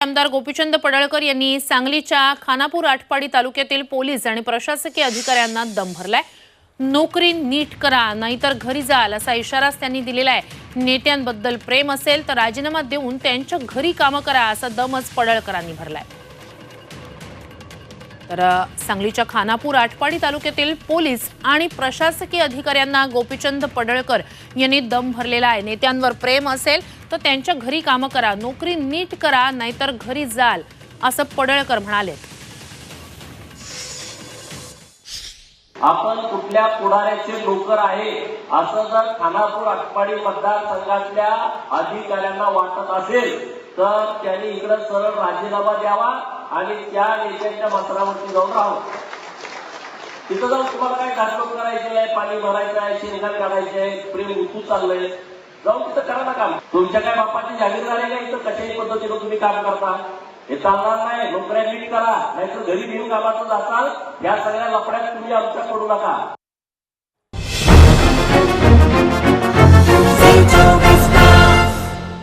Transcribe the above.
आमदार गोपीचंद पडळकर यांनी सांगलीच्या खानापूर आटपाडी तालुक्यातील पोलीस आणि प्रशासकीय अधिकाऱ्यांना दम भरलाय. नोकरी नीट करा नाहीतर घरी जाल असा इशाराच त्यांनी दिलेला आहे. नेत्यांबद्दल प्रेम असेल तर राजीनामा देऊन त्यांच्या घरी कामं करा असा दमच पडळकरांनी भरलाय. तर सांगलीच्या खानापूर आटपाडी तालुक्यातील पोलीस आणि प्रशासकीय अधिकाऱ्यांना गोपीचंद पडळकर यांनी दम भरलेला आहे. नेत्यांवर प्रेम असेल तर त्यांच्या घरी कामं करा नोकरी नीट करा नाहीतर घरी जाल असं पडळकर म्हणाले. आपण कुठल्या पुढाऱ्याचे नोकर आहे असं जर खानापूर आटपाडी मतदारसंघातल्या अधिकाऱ्यांना वाटत असेल तर त्यांनी इकडे सरळ राजीनामा द्यावा. आणि त्या नेत्यांच्या मंत्रावरती जाऊन राहू. तिथं जाऊन तुम्हाला काय घातलोक करायचे आहे पाणी भरायचं आहे शेणघाल काढायचे आहे प्रेम उतू चाललंय. जाऊन तिथं करा ना काम. तुमच्या काय बापाची जागीरदार आहे नाही तर कशाही पद्धतीनं तुम्ही काम करता. हे चालणार नाही. नोकऱ्या नीट करा. नाहीतर घरी घेऊन कामाचं जाताल या सगळ्या लपड्यात तुम्ही आमच्या करू नका.